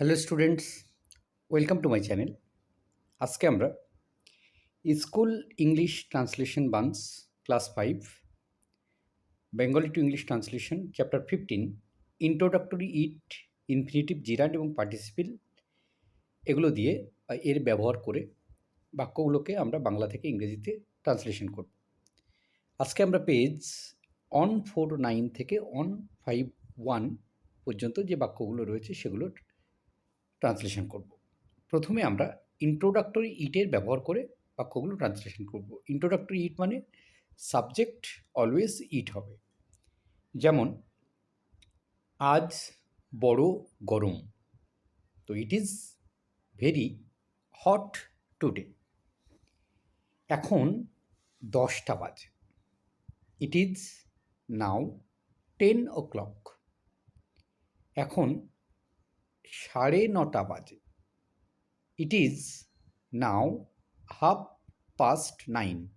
Hello students welcome to my channel আজকে আমরা school English translation buns class five Bengali to English translation chapter fifteen introductory it infinitive gerund এবং participle এগুলো দিয়ে এর ব্যবহার করে বাক্যগুলোকে আমরা বাংলা থেকে ইংরেজিতে ট্রান্সলেশন করব। আজকে আমরা পেজ অন ফোর নাইন থেকে অন ফাইভ ওয়ান পর্যন্ত যে বাক্যগুলো রয়েছে সেগুলোর ট্রান্সলেশন করব। প্রথমে আমরা ইন্ট্রোডাক্টরি ইটের ব্যবহার করে বাক্যগুলো ট্রান্সলেশন করব। ইন্ট্রোডাক্টরি ইট মানে সাবজেক্ট অলওয়েজ ইট হবে। যেমন, আজ বড় গরম। তো it is very hot today এখন দশটা বাজে। It is now ten o'clock এখন সাড়ে নটা বাজে। It is now half past nine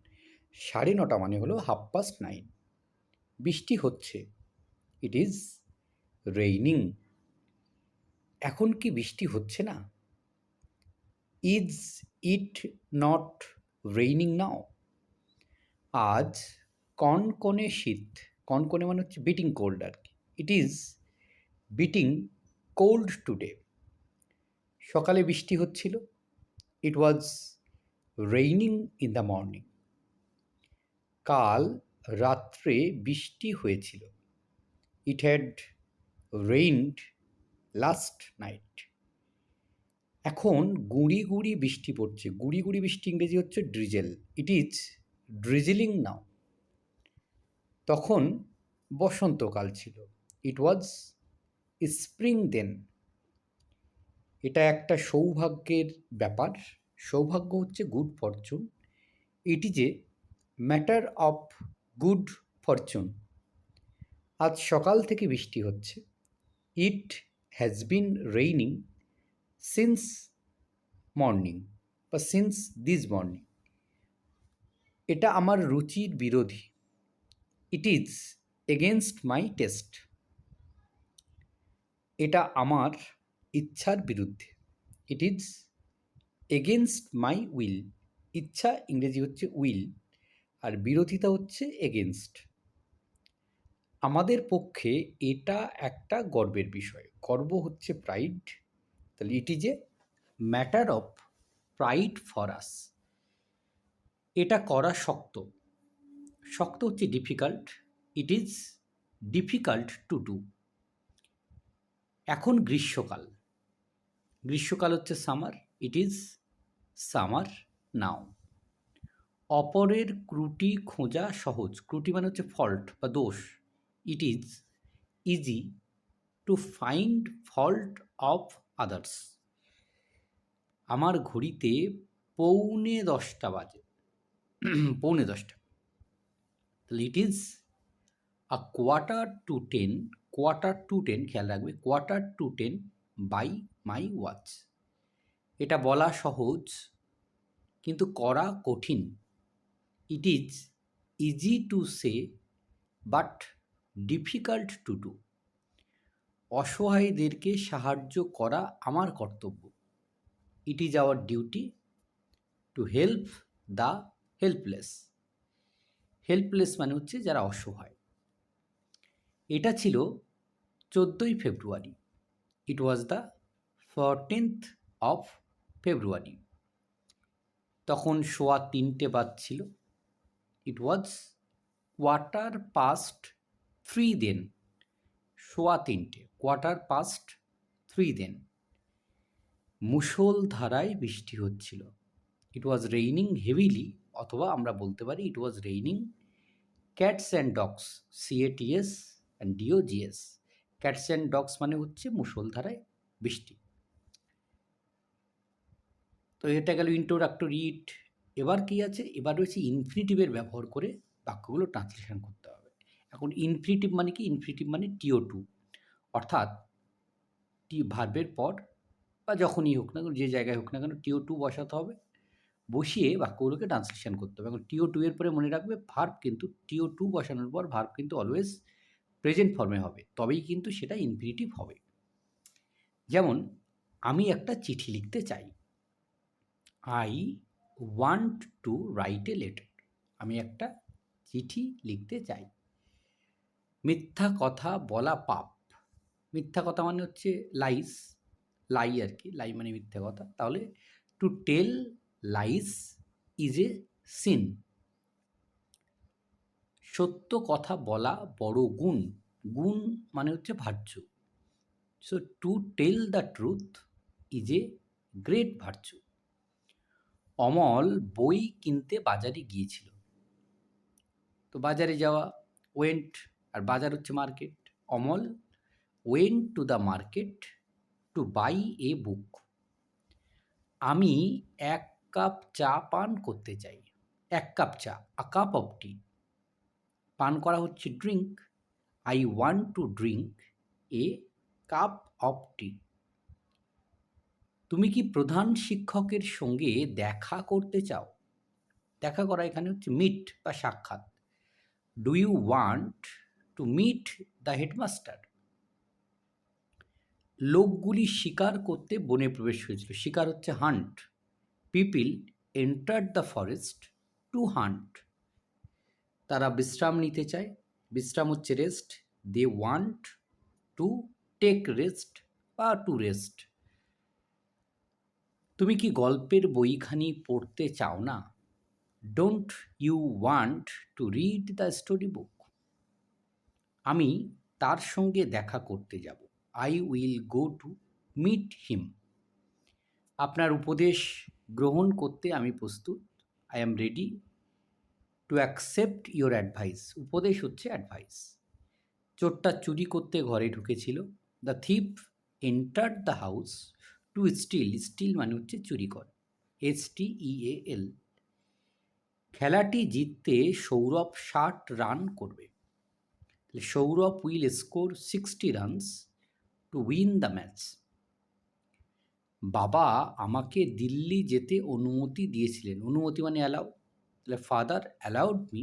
সাড়ে নটা মানে হলো হাফ পাস্ট নাইন বৃষ্টি হচ্ছে। ইট ইজ রেইনিং এখন কি বৃষ্টি হচ্ছে না? Is it not raining now আজ কনকনে শীত। কনকনে মানে হচ্ছে বিটিং কোল্ড আর কি। It is beating cold today সকালে বৃষ্টি হচ্ছিল। It was raining in the morning কাল রাত্রে বৃষ্টি হয়েছিল। It had rained last night এখন গুঁড়ি গুঁড়ি বৃষ্টি পড়ছে। গুঁড়ি গুঁড়ি বৃষ্টি ইংরেজি হচ্ছে drizzle it is drizzling now তখন বসন্তকাল ছিল। It was spring then. এটা একটা সৌভাগ্যের ব্যাপার। সৌভাগ্য হচ্ছে good fortune it is a matter of good fortune আজ সকাল থেকে বৃষ্টি হচ্ছে। It has been raining since morning বা সিন্স দিস মর্নিং এটা আমার রুচির বিরোধী। It is against my taste এটা আমার ইচ্ছার বিরুদ্ধে। It is against my will ইচ্ছা ইংরেজি হচ্ছে উইল আর বিরোধিতা হচ্ছে এগেনস্ট আমাদের পক্ষে এটা একটা গর্বের বিষয়। গর্ব হচ্ছে প্রাইড তাহলে it is a matter of pride for us এটা করা শক্ত। শক্ত হচ্ছে difficult it is difficult to do এখন গ্রীষ্মকাল। গ্রীষ্মকাল হচ্ছে summer, it is summer now. অপরের ক্রুটি খোঁজা সহজ। ক্রুটি মানে হচ্ছে ফল্ট বা দোষ। It is easy to find fault of others. আমার ঘড়িতে পৌনে দশটা বাজে। পৌনে দশটা। It is a quarter to ten quarter to ten খেয়াল রাখবে quarter to ten by my watch এটা বলা সহজ, কিন্তু করা কঠিন। It is easy to say but difficult to do অসহায়দেরকে সাহায্য করা আমার কর্তব্য। It is our duty to help the helpless helpless মানে হচ্ছে যারা অসহায়। এটা ছিল চোদ্দোই ফেব্রুয়ারি। It was the fourteenth of February তখন সোয়া তিনটে বাজছিল। It was quarter past three then সোয়া তিনটে কোয়ার্টার পাস্ট থ্রি দেন মুষল ধারায় বৃষ্টি হচ্ছিল। ইট ওয়াজ রেইনিং হেভিলি অথবা আমরা বলতে পারি it was raining cats and dogs C A T S D O G S cats and dogs মানে হচ্ছে মুষলধারায় বৃষ্টি। তো এটা গেল ইন্ট্রোডাক্টরি ইট এবার কি আছে? এবার রয়েছে ইনফিনিটিভের ব্যবহার করে বাক্যগুলো ট্রান্সলেশন করতে হবে। এখন ইনফিনিটিভ মানে কি? ইনফিনিটিভ মানে টিও টু অর্থাৎ টি ভার্বের পর বা যখনই হোক না কেন, যে জায়গায় হোক না কেন টিও টু বসাতে হবে। বসিয়ে বাক্যগুলোকে ট্রান্সলেশন করতে হবে। এখন টিও টু এর পরে মনে রাখবে ভার্ব কিন্তু টিও টু বসানোর পর ভার্ব কিন্তু অলওয়েজ প্রেজেন্ট ফর্মে হবে, তবেই কিন্তু সেটা ইনফিনিটিভ হবে। যেমন, আমি একটা চিঠি লিখতে চাই। I want to write a letter আমি একটা চিঠি লিখতে চাই। মিথ্যা কথা বলা পাপ। মিথ্যা কথা মানে হচ্ছে লাইস লাই আর কি। লাই মানে মিথ্যা কথা। তাহলে to tell lies is a sin সত্য কথা বলা বড় গুণ। গুণ মানে হচ্ছে virtue so to tell the truth is a great virtue Amal বই কিনতে বাজারে গিয়েছিল। তো বাজারে যাওয়া ওয়েন্ট আর বাজার হচ্ছে market Amal went to the market to buy a book আমি এক কাপ চা পান করতে চাই। এক কাপ চা আ কাপ অফ টি পান করা হচ্ছে drink I want to drink a cup of tea তুমি কি প্রধান শিক্ষকের সঙ্গে দেখা করতে চাও? দেখা করা এখানে হচ্ছে মিট বা সাক্ষাৎ। Do you want to meet the headmaster লোকগুলি শিকার করতে বনে প্রবেশ করেছিল। শিকার হচ্ছে hunt people enter the forest to hunt তারা বিশ্রাম নিতে চায়। বিশ্রাম হচ্ছে rest they want to take rest বা টু রেস্ট তুমি কি গল্পের বইখানি পড়তে চাও না? Don't you want to read the story book আমি তার সঙ্গে দেখা করতে যাব। I will go to meet him আপনার উপদেশ গ্রহণ করতে আমি প্রস্তুত। I am ready to accept your advice উপদেশ হচ্ছে অ্যাডভাইস চোরটা চুরি করতে ঘরে ঢুকেছিল। The thief enter the house to steal steal মানে হচ্ছে চুরি কর। এস টি ই এ এল খেলাটি জিততে সৌরভ ষাট রান করবে। Sourav will score sixty runs to win the match বাবা আমাকে দিল্লি যেতে অনুমতি দিয়েছিলেন। অনুমতি মানে অ্যালাউ তাহলে father allowed me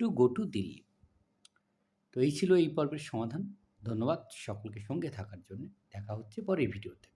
to go to Delhi তো এই ছিল এই পর্বের সমাধান। ধন্যবাদ সকলকে সঙ্গে থাকার জন্য। দেখা হচ্ছে পরের ভিডিওতে।